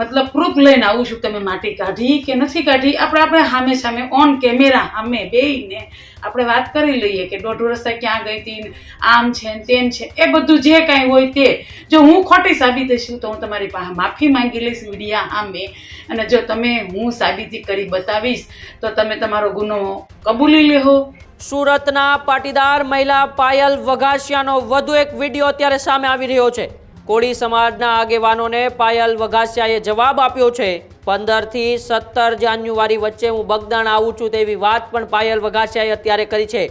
મતલબ પ્રૂફ લઈને આવું છું તમે માટી કાઢી કે નથી કાઢી. આપણે આપણે સામે સામે ઓન કેમેરા સામે બેહીને આપણે વાત કરી લઈએ કે દોઢ રસ્તા ક્યાં ગઈ હતી, આમ છે ને તેમ છે. એ બધું જે કાંઈ હોય તે. જો હું ખોટી સાબિત છું તો હું તમારી પાસે માફી માંગી લઈશ મીડિયા સામે. અને જો તમે હું સાબિતી કરી બતાવીશ તો તમે તમારો ગુનો કબૂલી લેહો. સુરતના પાટીદાર મહિલા પાયલ વઘાસિયાનો વધુ એક વીડિયો અત્યારે સામે આવી રહ્યો છે. કોળી સમાજના આગેવાનોને પાયલ વઘાસિયાએ જવાબ આપ્યો છે, પંદરથી સત્તર જાન્યુઆરી વચ્ચે હું બગદાણ આવું છું તેવી વાત પણ પાયલ વઘાસિયાએ અત્યારે કરી છે.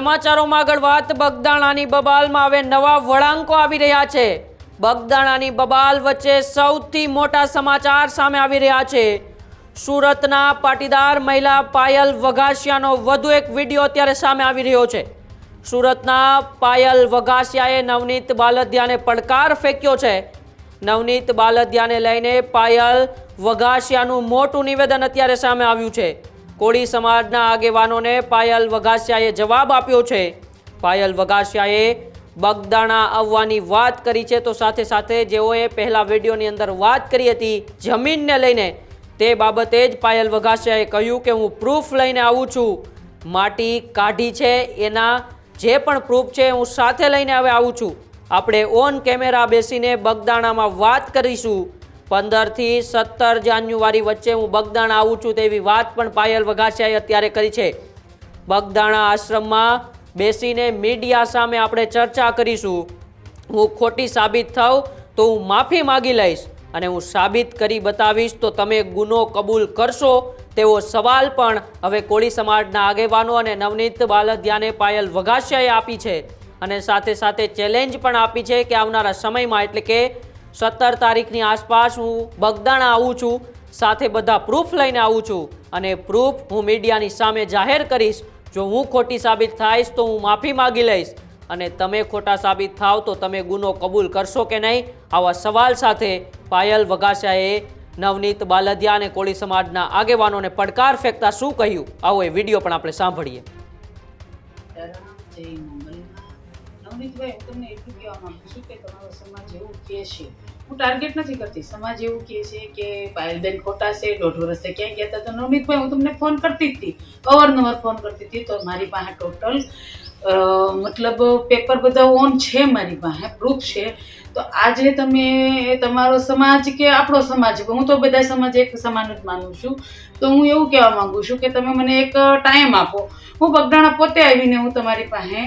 સમાચારોમાં આગળ વાત. બગદાણાની બબાલમાં હવે નવા વળાંકો આવી રહ્યા છે. બગદાણાની બબાલ વચ્ચે સૌથી મોટા સમાચાર સામે આવી રહ્યા છે. સુરતના પાટીદાર મહિલા પાયલ વઘાસિયાનો વધુ એક વીડિયો અત્યારે સામે આવી રહ્યો છે. સુરતના પાયલ વઘાસિયાએ નવનીત બાલદિયાને પડકાર ફેંક્યો છે. નવનીત બાલદિયાને લઈને પાયલ વઘાસિયાનું મોટું નિવેદન અત્યારે સામે આવ્યું છે. કોળી સમાજના આગેવાનોને પાયલ વઘાસિયાએ જવાબ આપ્યો છે. પાયલ વઘાસિયાએ બગદાણા આવવાની વાત કરી છે તો સાથે સાથે જેઓએ પહેલા વિડીયોની અંદર વાત કરી હતી જમીનને લઈને, તે બાબતે જ પાયલ વઘાસિયાએ કહ્યું કે હું પ્રૂફ લઈને આવું છું. માટી કાઢી છે, એના જે પણ પ્રૂફ છે હું સાથે લઈને હવે આવું છું. આપણે ઓન કેમેરા બેસીને બગદાણામાં વાત કરીશું. પંદરથી સત્તર જાન્યુઆરી વચ્ચે હું બગદાણા આવું છું તેવી વાત પણ પાયલ વઘાસિયાએ અત્યારે કરી છે. બગદાણા આશ્રમમાં બેસીને મીડિયા સામે આપણે ચર્ચા કરીશું. હું ખોટી સાબિત થાઉં તો હું માફી માગી લઈશ અને હું સાબિત કરી બતાવીશ તો તમે ગુનો કબૂલ કરશો તેવો સવાલ પણ હવે કોળી સમાજના આગેવાનો અને નવનીત બાલધ્યાને પાયલ વઘાસિયાએ આપી છે. અને સાથે સાથે ચેલેન્જ પણ આપી છે કે આવનારા સમયમાં એટલે કે સત્તર તારીખની આસપાસ હું બગદાણા આવું છું, સાથે બધા પ્રૂફ લઈને આવું છું અને પ્રૂફ હું મીડિયાની સામે જાહેર કરીશ. જો હું ખોટી સાબિત થઈશ તો હું માફી માગી લઈશ. અને તમે ખોટા સાબિત થાવ તો તમે ગુનો કબૂલ કરશો કે નહીં? આવા સવાલ સાથે પાયલ વઘાસિયાએ નવનીત બાલદિયા અને કોળી સમાજના આગેવાનોને પડકાર ફેંકતા શું કહ્યું? આવો એ વીડિયો પણ આપણે સાંભળીએ. નવનીતભાઈ હું તમને એટલું કહેવા માંગુ છું કે તમારો સમાજ એવું કહે છે. હું ટાર્ગેટ નથી કરતી. સમાજ એવું કહે છે કે પાયલબેન ખોટા છે, દોઢ વર્ષે ક્યાં ગયા હતા તો નવનીતભાઈ હું તમને ફોન કરતી હતી. અવારનવાર ફોન કરતી હતી તો મારી પાસે ટોટલ મતલબ પેપર બધા ઓન છે મારી પાસે પ્રૂફ છે. તો આજે તમે તમારો સમાજ કે આપણો સમાજ? હું તો બધા સમાજ એક સમાન જ માનું છું. તો હું એવું કહેવા માગું છું કે તમે મને એક ટાઈમ આપો. હું બગડાણા પોતે આવીને હું તમારી પાસે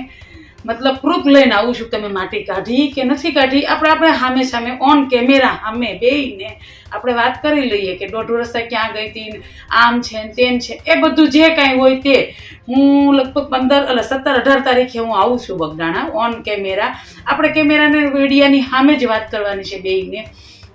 મતલબ પ્રૂફ લઈને આવું છું તમે માટી કાઢી કે નથી કાઢી. આપણે આપણે સામે સામે ઓન કેમેરા સામે બેહીને આપણે વાત કરી લઈએ કે દોઢ રસ્તા ક્યાં ગઈ હતી આમ છે ને તેમ છે. એ બધું જે કાંઈ હોય તે હું લગભગ પંદર એટલે સત્તર અઢાર તારીખે હું આવું છું બગડાણા ઓન કેમેરા આપણે કેમેરાને મીડિયાની સામે જ વાત કરવાની છે બેયને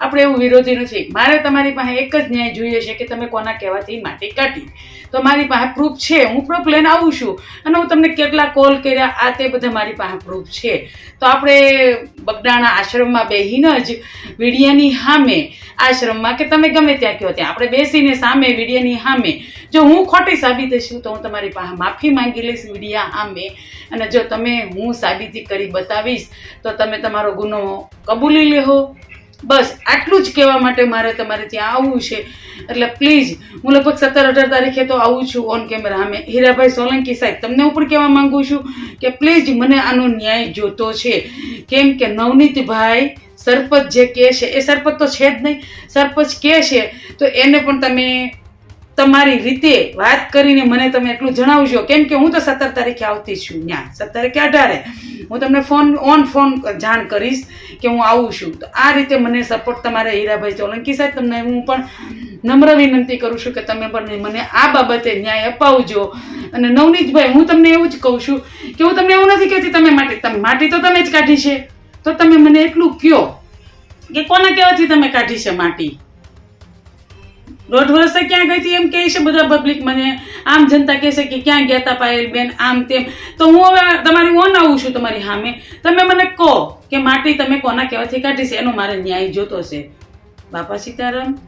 આપણે એવું વિરોધી નથી. મારે તમારી પાસે એક જ ન્યાય જોઈએ છે કે તમે કોના કહેવાથી માટી કાઢી. તો મારી પાસે પ્રૂફ છે. હું પ્રૂફ લઈને આવું છું. અને હું તમને કેટલા કોલ કર્યા. આ તે બધા મારી પાસે પ્રૂફ છે. તો આપણે બગડાણા આશ્રમમાં બેસીને જ વીડિયાની સામે આશ્રમમાં કે તમે ગમે ત્યાં કહો ત્યાં. આપણે બેસીને સામે વીડિયાની સામે. જો હું ખોટી સાબિત છું તો હું તમારી પાસે માફી માંગી લઈશ મીડિયા સામે. અને જો તમે હું સાબિતી કરી બતાવીશ તો તમે તમારો ગુનો કબૂલી લેહો. બસ, આટલું જ કહેવા માટે મારે તમારે ત્યાં આવવું છે. એટલે પ્લીઝ, હું લગભગ સત્તર અઢાર તારીખે તો આવું છું ઓન કેમેરા. અમે હીરાભાઈ સોલંકી સાહેબ તમને હું પણ કહેવા માંગુ છું કે પ્લીઝ મને આનો ન્યાય જોતો છે. કેમ કે નવનીતભાઈ સરપંચ જે કહે છે, એ સરપંચ તો છે જ નહીં, સરપંચ કહે છે, તો એને પણ તમે તમારી રીતે વાત કરીને મને તમે એટલું જણાવજો. કેમ કે હું તો સત્તર તારીખે આવતી છું ત્યાં સત્તર કે અઢારે. હું તમને ફોન ઓન ફોન જાણ કરીશ કે હું આવું છું. તો આ રીતે મને સપોર્ટ તમારે હીરાભાઈ સોલંકી સાહેબ, તમને હું પણ નમ્ર વિનંતી કરું છું કે તમે પણ મને આ બાબતે ન્યાય અપાવજો. અને નવનીતભાઈ, હું તમને એવું જ કહું છું કે હું તમને એવું નથી કહેતી તમે માટી માટી તો તમે જ કાઢી છે. તો તમે મને એટલું કહો કે કોના કહેવાથી તમે કાઢી છે માટી? દોઢ વર્ષે ક્યાં ગઈ હતી એમ કહે છે બધા પબ્લિક મને. આમ જનતા કહેશે કે ક્યાં ગયા હતા પાયલબેન આમ તેમ. તો હું હવે તમારી ઓન આવું છું તમારી સામે. તમે મને કહો કે માટી તમે કોના કહેવાથી કાઢી છે? એનો મારે ન્યાય જોતો છે. બાપા સીતારામ.